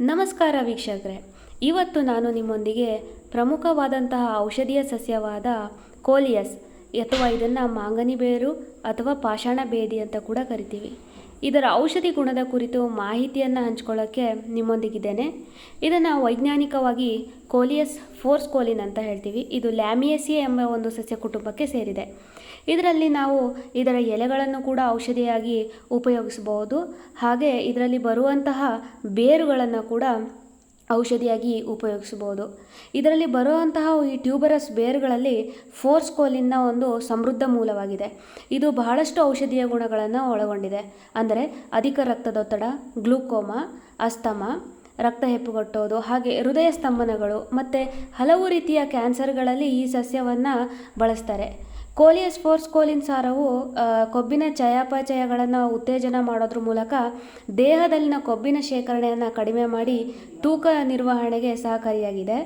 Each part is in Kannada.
ನಮಸ್ಕಾರ ವೀಕ್ಷಕರೇ. ಇವತ್ತು ನಾನು ನಿಮ್ಮೊಂದಿಗೆ ಪ್ರಮುಖವಾದಂತಹ ಔಷಧೀಯ ಸಸ್ಯವಾದ ಕೋಲಿಯಸ್, ಅಥವಾ ಇದನ್ನು ಮಾಂಗನಿ ಬೇರು ಅಥವಾ ಪಾಷಾಣ ಬೇದಿ ಅಂತ ಕೂಡ ಕರಿತೀವಿ. ಇದರ ಔಷಧಿ ಗುಣದ ಕುರಿತು ಮಾಹಿತಿಯನ್ನು ಹಂಚ್ಕೊಳ್ಳೋಕ್ಕೆ ನಿಮ್ಮೊಂದಿಗಿದ್ದೇನೆ. ಇದನ್ನು ವೈಜ್ಞಾನಿಕವಾಗಿ ಕೋಲಿಯಸ್ ಫೋರ್ಸ್ ಕೋಲಿನ್ ಅಂತ ಹೇಳ್ತೀವಿ. ಇದು ಲ್ಯಾಮಿಯಸಿಯೆ ಎಂಬ ಒಂದು ಸಸ್ಯ ಕುಟುಂಬಕ್ಕೆ ಸೇರಿದೆ. ಇದರಲ್ಲಿ ನಾವು ಇದರ ಎಲೆಗಳನ್ನು ಕೂಡ ಔಷಧಿಯಾಗಿ ಉಪಯೋಗಿಸಬಹುದು. ಹಾಗೆ ಇದರಲ್ಲಿ ಬರುವಂತಹ ಬೇರುಗಳನ್ನು ಕೂಡ ಔಷಧಿಯಾಗಿ ಉಪಯೋಗಿಸಬಹುದು. ಇದರಲ್ಲಿ ಬರುವಂತಹ ಈ ಟ್ಯೂಬರಸ್ ಬೇರುಗಳಲ್ಲಿ ಫೋರ್ಸ್ ಕೋಲಿನ ಒಂದು ಸಮೃದ್ಧ ಮೂಲವಾಗಿದೆ. ಇದು ಬಹಳಷ್ಟು ಔಷಧೀಯ ಗುಣಗಳನ್ನು ಒಳಗೊಂಡಿದೆ. ಅಂದರೆ ಅಧಿಕ ರಕ್ತದೊತ್ತಡ, ಗ್ಲೂಕೋಮಾ, ಅಸ್ತಮ, ರಕ್ತ ಹೆಪ್ಪುಗಟ್ಟೋದು ಹಾಗೆ ಹೃದಯ ಸ್ತಂಭನಗಳು ಮತ್ತು ಹಲವು ರೀತಿಯ ಕ್ಯಾನ್ಸರ್ಗಳಲ್ಲಿ ಈ ಸಸ್ಯವನ್ನು ಬಳಸ್ತಾರೆ. ಕೋಲಿಯಸ್ ಫೋರ್ಸ್ ಕೋಲಿನ್ ಸಾರವು ಕೊಬ್ಬಿನ ಚಯಾಪಚಯಗಳನ್ನು ಉತ್ತೇಜನ ಮಾಡೋದ್ರ ಮೂಲಕ ದೇಹದಲ್ಲಿನ ಕೊಬ್ಬಿನ ಶೇಖರಣೆಯನ್ನು ಕಡಿಮೆ ಮಾಡಿ ತೂಕ ನಿರ್ವಹಣೆಗೆ ಸಹಕಾರಿಯಾಗಿದೆ.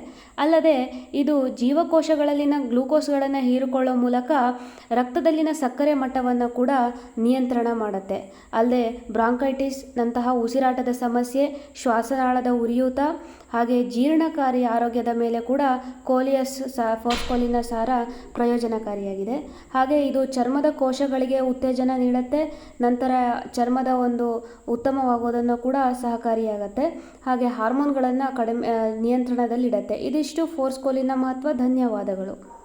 ಅಲ್ಲದೆ ಇದು ಜೀವಕೋಶಗಳಲ್ಲಿನ ಗ್ಲೂಕೋಸ್ಗಳನ್ನು ಹೀರಿಕೊಳ್ಳೋ ಮೂಲಕ ರಕ್ತದಲ್ಲಿನ ಸಕ್ಕರೆ ಮಟ್ಟವನ್ನು ಕೂಡ ನಿಯಂತ್ರಣ ಮಾಡುತ್ತೆ. ಅಲ್ಲದೆ ಬ್ರಾಂಕೈಟಿಸ್ ನಂತಹ ಉಸಿರಾಟದ ಸಮಸ್ಯೆ, ಶ್ವಾಸನಾಳದ ಉರಿಯೂತ, ಹಾಗೆ ಜೀರ್ಣಕಾರಿ ಆರೋಗ್ಯದ ಮೇಲೆ ಕೂಡ ಕೋಲಿಯಸ್ ಸಾ ಫೋಸ್ಕೋಲಿನ ಸಾರ ಪ್ರಯೋಜನಕಾರಿಯಾಗಿದೆ. ಹಾಗೆ ಇದು ಚರ್ಮದ ಕೋಶಗಳಿಗೆ ಉತ್ತೇಜನ ನೀಡುತ್ತೆ, ನಂತರ ಚರ್ಮದ ಒಂದು ಉತ್ತಮವಾಗೋದನ್ನು ಕೂಡ ಸಹಕಾರಿಯಾಗತ್ತೆ. ಹಾಗೆ ಹಾರ್ಮೋನ್ಗಳನ್ನು ಕಡಿಮೆ ನಿಯಂತ್ರಣದಲ್ಲಿಡತ್ತೆ. ಇದಿಷ್ಟು ಫೋರ್ಸ್ಕೋಲಿನ ಮಹತ್ವ, ಧನ್ಯವಾದಗಳು.